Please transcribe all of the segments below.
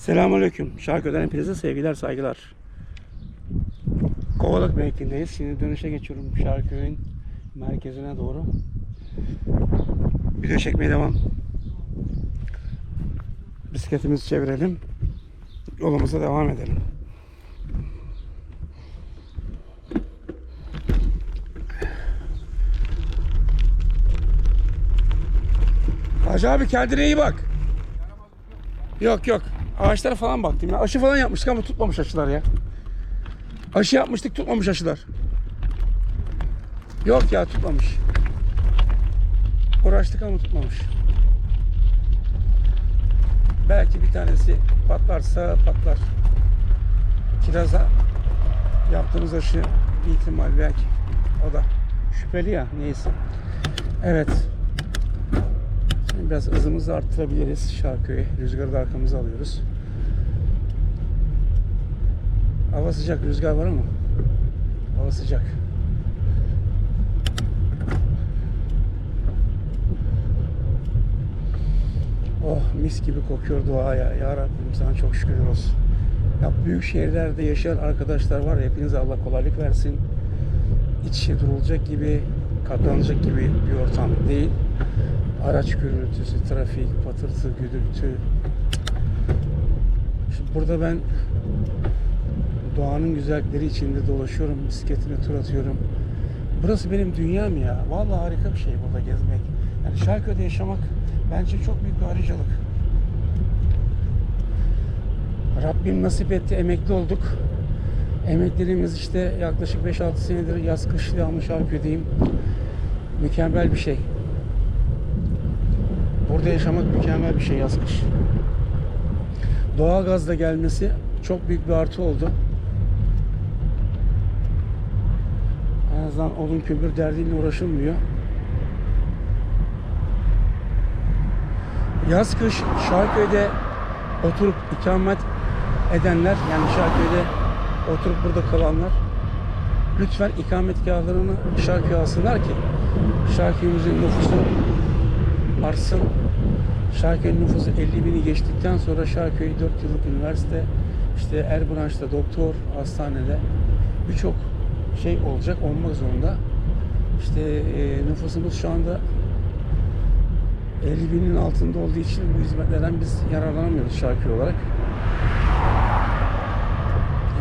Selamünaleyküm. Şarkıdan hepinize sevgiler, saygılar. Kovalık mevkindeyiz. Şimdi dönüşe geçiyorum Şarköy'ün merkezine doğru. Video çekmeye devam. Bisikletimizi çevirelim. Yolumuza devam edelim. Hacı abi kendine iyi bak. Yok yok. Ağaçlara falan baktım ya. Aşı falan yapmıştık ama tutmamış aşılar ya. Aşı yapmıştık tutmamış aşılar. Yok ya tutmamış. Uğraştık ama tutmamış. Belki bir tanesi patlarsa patlar. Kiraza yaptığımız aşı bir ihtimal belki. O da şüpheli ya neyse. Evet. Şimdi biraz hızımızı arttırabiliriz Şarköy'e. Rüzgarı da arkamıza alıyoruz. Hava sıcak, rüzgar var ama hava sıcak. Oh mis gibi kokuyor doğa ya. Ya Rabbim sana çok şükür olsun. Ya büyük şehirlerde yaşayan arkadaşlar var ya hepinize Allah kolaylık versin. İç durulacak gibi, katlanacak gibi bir ortam değil. Araç gürültüsü, trafik, patırtı, gürültü. Şimdi burada ben doğanın güzellikleri içinde dolaşıyorum, bisikletime tur atıyorum. Burası benim dünyam ya. Vallahi harika bir şey burada gezmek. Yani Şarköy'de yaşamak bence çok büyük bir ayrıcalık. Rabbim nasip etti, emekli olduk. Emeklerimiz işte yaklaşık 5-6 senedir yaz kış devamlı Şarköy'deyim. Mükemmel bir şey. Burada yaşamak mükemmel bir şey yaz kış. Doğalgazla gelmesi çok büyük bir artı oldu. En azından odun kömür derdiyle uğraşılmıyor. Yaz kış Şarköy'de oturup ikamet edenler yani Şarköy'de oturup burada kalanlar lütfen ikametgahlarını Şarköy'e alsınlar ki Şarköy'ümüzün nüfusu artsın. Şarköy nüfusu 50 bini geçtikten sonra Şarköy 4 yıllık üniversite, işte Erbranş'ta doktor, hastanede birçok şey olacak, olmak zorunda. İşte e, nüfusumuz şu anda 50 binin altında olduğu için bu hizmetlerden biz yararlanamıyoruz Şarköy olarak.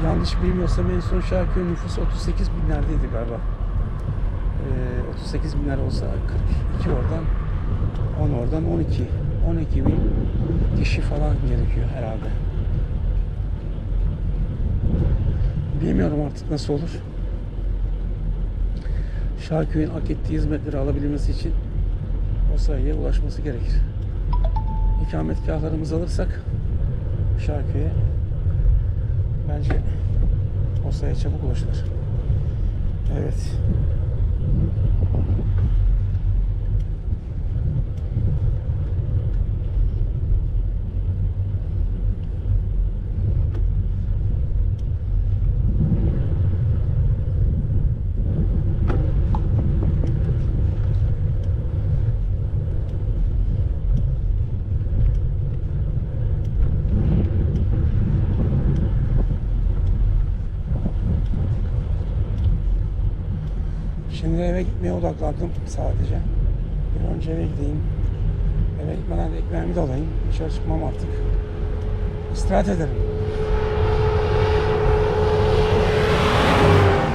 Yanlış bilmiyorsam en son Şarköy nüfusu 38 binlerdeydi galiba. E, 38 binler olsa 42 oradan 10 oradan 12. 12 bin kişi falan gerekiyor herhalde. Bilmiyorum artık nasıl olur. Şarköy'ün hak ettiği hizmetleri alabilmesi için o sayıya ulaşması gerekir. İkametgahlarımızı alırsak Şarköy'e bence o sayıya çabuk ulaşılır. Evet. Şimdi eve gitmeye odaklandım sadece. Bir önce eve gideyim. Eve gitmeden de ekmeğimi de alayım. Dışarı çıkmam artık. İstirahat ederim.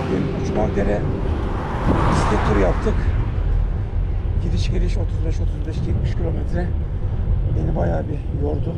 Bugün Uçmak Dere bisiklet turu yaptık. Gidiş geliş 35-35-70 kilometre. Beni bayağı bir yordu.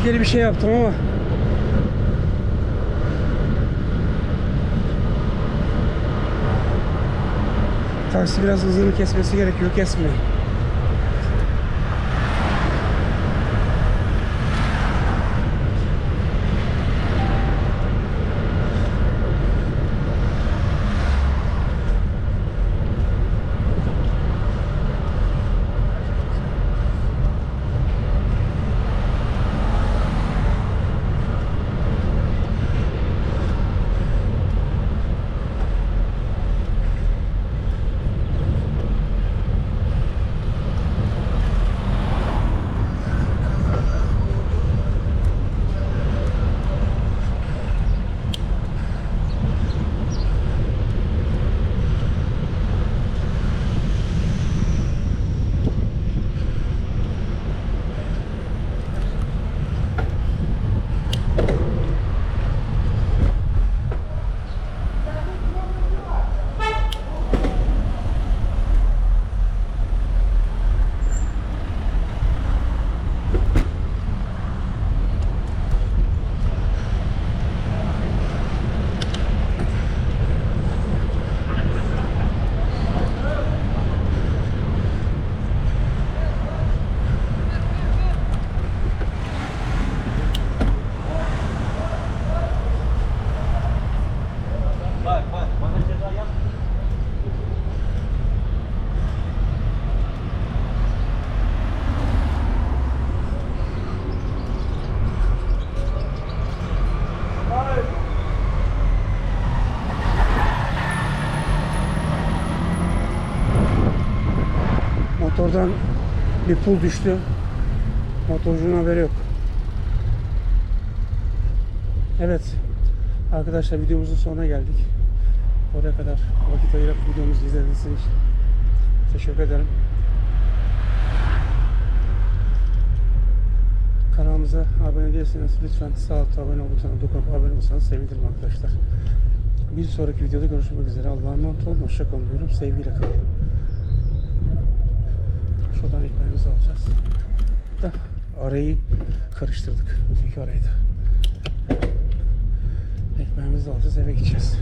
Tehlikeli bir şey yaptım ama Taksi biraz hızını kesmesi gerekiyor. Kesmiyor. Bak bak bana ceza yap. Motordan bir pul düştü. Motorcunun haberi yok. Evet. Arkadaşlar videomuzun sonuna geldik. Oraya kadar vakit ayırıp videomuzu izlediğiniz için teşekkür ederim. Kanalımıza abone değilseniz lütfen sağ altta abone butonuna dokunup abone olursanız sevinirim arkadaşlar. Bir sonraki videoda görüşmek üzere. Allah'a emanet olun. Hoşça kalın diyorum. Sevgiyle kalın. Şuradan ekmeğimizi alacağız. Da arayı karıştırdık. Öteki arayı da. Ekmeğimizi alacağız eve gideceğiz.